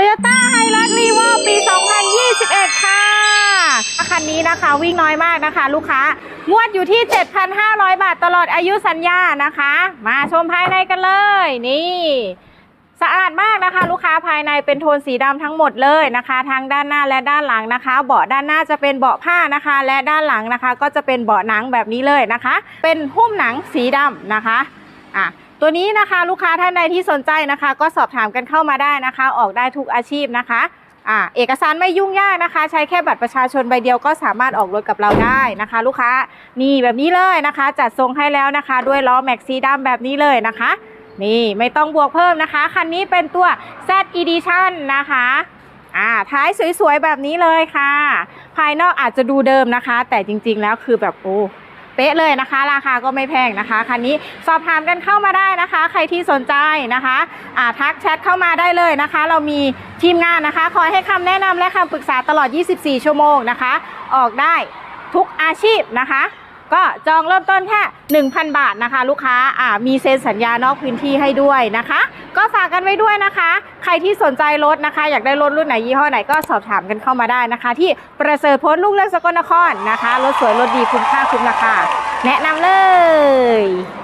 Toyota h i l u x r e v o ปี 2021 ค่ะ คันนี้นะคะวิ่งน้อยมากนะคะ ลูกค้างวดอยู่ที่ 7,500 บาทตลอดอายุสัญญานะคะ มาชมภายในกันเลย นี่ สะอาดมากนะคะ ลูกค้าภายในเป็นโทนสีดำทั้งหมดเลยนะคะ ทั้งด้านหน้าและด้านหลังนะคะ เบาะด้านหน้าจะเป็นเบาะผ้านะคะ และด้านหลังนะคะ ก็จะเป็นเบาะหนังแบบนี้เลยนะคะ เป็นหุ้มหนังสีดำนะคะอะ ตัวนี้นะคะลูกค้าท่านใดที่สนใจนะคะ ก็สอบถามกันเข้ามาได้นะคะ ออกได้ทุกอาชีพนะคะอะเอกสารไม่ยุ่งยากนะคะ ใช้แค่บัตรประชาชนใบเดียวก็สามารถออกรถกับเราได้นะคะ ลูกค้านี่แบบนี้เลยนะคะ จัดทรงให้แล้วนะคะ ด้วยล้อแม็กซีดำแบบนี้เลยนะคะ นี่ไม่ต้องบวกเพิ่มนะคะคันนี้เป็นตัว Z Edition นะคะอ่าท้ายสวยๆแบบนี้เลยค่ะ ภายนอกอาจจะดูเดิมนะคะ แต่จริงๆแล้วคือแบบโอ้ เป๊ะเลยนะคะ ราคาก็ไม่แพงนะคะ คันนี้สอบถามกันเข้ามาได้นะคะ ใครที่สนใจนะคะอ่าทักแชทเข้ามาได้เลยนะคะ เรามีทีมงานนะคะ คอยให้คำแนะนำและคำปรึกษาตลอด 24 ชั่วโมงนะคะ ออกได้ทุกอาชีพนะคะก็จองเริ่มต้นแค่ 1,000 บาทนะคะ ลูกค้าอ่ามีเซ็นสัญญานอกพื้นที่ให้ด้วยนะคะ ก็ฝากกันไว้ด้วยนะคะ ใครที่สนใจรถนะคะ อยากได้รถรุ่นไหนยี่ห้อไหนก็สอบถามกันเข้ามาได้นะคะ ที่ประเสริฐพ้นลูกเลือกสกลนครนะคะ รถสวยรถดีคุ้มค่าคุ้มราคาแนะนำเลย